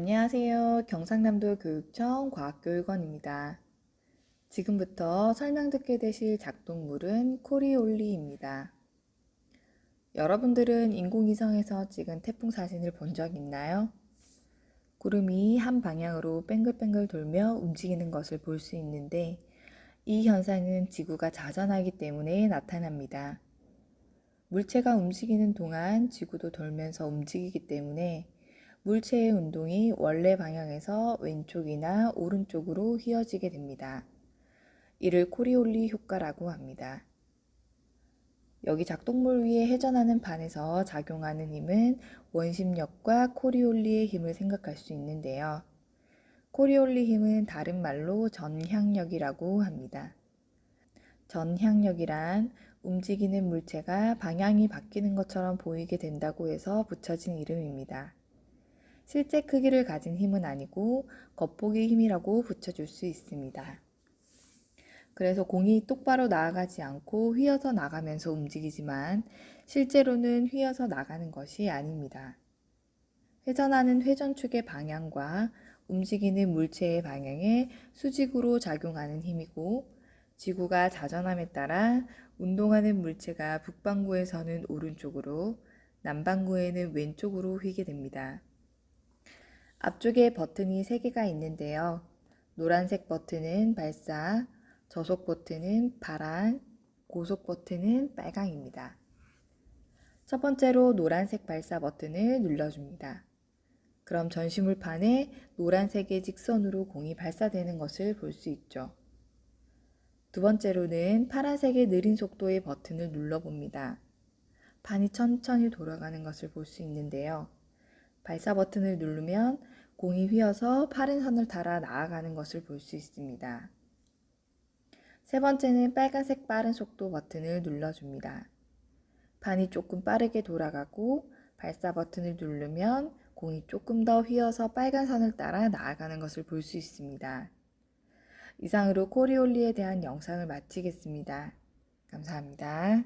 안녕하세요. 경상남도 교육청 과학교육원입니다. 지금부터 설명 듣게 되실 작동물은 코리올리입니다. 여러분들은 인공위성에서 찍은 태풍 사진을 본 적 있나요? 구름이 한 방향으로 뱅글뱅글 돌며 움직이는 것을 볼 수 있는데 이 현상은 지구가 자전하기 때문에 나타납니다. 물체가 움직이는 동안 지구도 돌면서 움직이기 때문에 물체의 운동이 원래 방향에서 왼쪽이나 오른쪽으로 휘어지게 됩니다. 이를 코리올리 효과라고 합니다. 여기 작동물 위에 회전하는 반에서 작용하는 힘은 원심력과 코리올리의 힘을 생각할 수 있는데요. 코리올리 힘은 다른 말로 전향력이라고 합니다. 전향력이란 움직이는 물체가 방향이 바뀌는 것처럼 보이게 된다고 해서 붙여진 이름입니다. 실제 크기를 가진 힘은 아니고 겉보기 힘이라고 붙여줄 수 있습니다. 그래서 공이 똑바로 나아가지 않고 휘어서 나가면서 움직이지만 실제로는 휘어서 나가는 것이 아닙니다. 회전하는 회전축의 방향과 움직이는 물체의 방향에 수직으로 작용하는 힘이고 지구가 자전함에 따라 운동하는 물체가 북반구에서는 오른쪽으로 남반구에는 왼쪽으로 휘게 됩니다. 앞쪽에 버튼이 3개가 있는데요. 노란색 버튼은 발사, 저속 버튼은 파랑, 고속 버튼은 빨강입니다. 첫 번째로 노란색 발사 버튼을 눌러줍니다. 그럼 전시물판에 노란색의 직선으로 공이 발사되는 것을 볼 수 있죠. 두 번째로는 파란색의 느린 속도의 버튼을 눌러봅니다. 판이 천천히 돌아가는 것을 볼 수 있는데요. 발사 버튼을 누르면 공이 휘어서 파른 선을 따라 나아가는 것을 볼 수 있습니다. 세 번째는 빨간색 빠른 속도 버튼을 눌러줍니다. 판이 조금 빠르게 돌아가고 발사 버튼을 누르면 공이 조금 더 휘어서 빨간 선을 따라 나아가는 것을 볼 수 있습니다. 이상으로 코리올리에 대한 영상을 마치겠습니다. 감사합니다.